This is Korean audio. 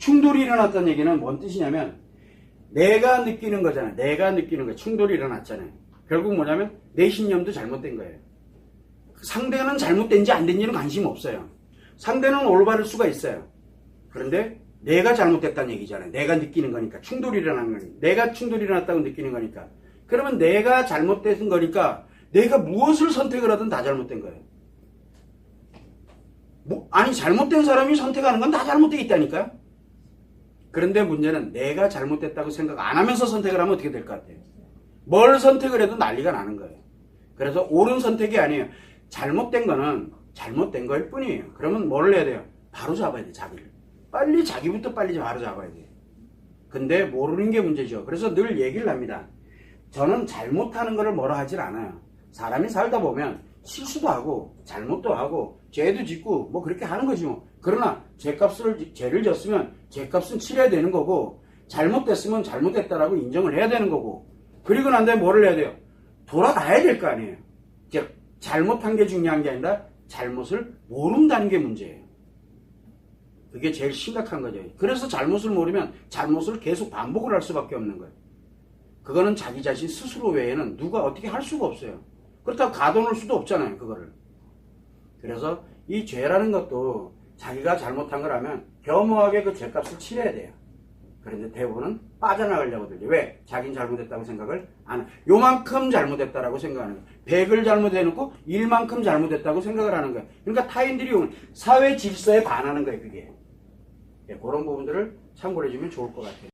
충돌이 일어났다는 얘기는 뭔 뜻이냐면 내가 느끼는 거잖아요. 내가 느끼는 거 충돌이 일어났잖아요. 결국 뭐냐면 내 신념도 잘못된 거예요. 상대는 잘못된지 안 된지는 관심 없어요. 상대는 올바를 수가 있어요. 그런데 내가 잘못됐다는 얘기잖아요. 내가 느끼는 거니까 충돌이 일어난 거니까 내가 충돌이 일어났다고 느끼는 거니까 그러면 내가 잘못된 거니까 내가 무엇을 선택을 하든 다 잘못된 거예요. 뭐, 아니 잘못된 사람이 선택하는 건 다 잘못되어 있다니까요. 그런데 문제는 내가 잘못됐다고 생각 안 하면서 선택을 하면 어떻게 될 것 같아요? 뭘 선택을 해도 난리가 나는 거예요. 그래서 옳은 선택이 아니에요. 잘못된 거는 잘못된 거일 뿐이에요. 그러면 뭘 해야 돼요? 바로 잡아야 돼, 자기를. 빨리 자기부터 빨리 바로 잡아야 돼. 근데 모르는 게 문제죠. 그래서 늘 얘기를 합니다. 저는 잘못하는 거를 뭐라 하질 않아요. 사람이 살다 보면 실수도 하고 잘못도 하고 죄도 짓고 뭐 그렇게 하는 거지 뭐. 그러나 죄값을 죄를 졌으면 죄값은 치러야 되는 거고 잘못됐으면 잘못됐다라고 인정을 해야 되는 거고 그리고 난 다음에 뭐를 해야 돼요? 돌아가야 될 거 아니에요. 즉 잘못한 게 중요한 게 아니라 잘못을 모른다는 게 문제예요. 그게 제일 심각한 거죠. 그래서 잘못을 모르면 잘못을 계속 반복을 할 수밖에 없는 거예요. 그거는 자기 자신 스스로 외에는 누가 어떻게 할 수가 없어요. 그렇다고 가둬놓을 수도 없잖아요, 그거를. 그래서 이 죄라는 것도 자기가 잘못한 걸 하면 겸허하게 그 죄값을 치러야 돼요. 그런데 대부분은 빠져나가려고 들죠. 왜? 자긴 잘못했다고 생각을 안 해. 요만큼 잘못했다라고 생각하는 거예요. 100을 잘못해놓고 1만큼 잘못했다고 생각을 하는 거예요. 그러니까 타인들이 오는 사회 질서에 반하는 거예요, 그게. 예, 그런 부분들을 참고해 주면 좋을 것 같아요.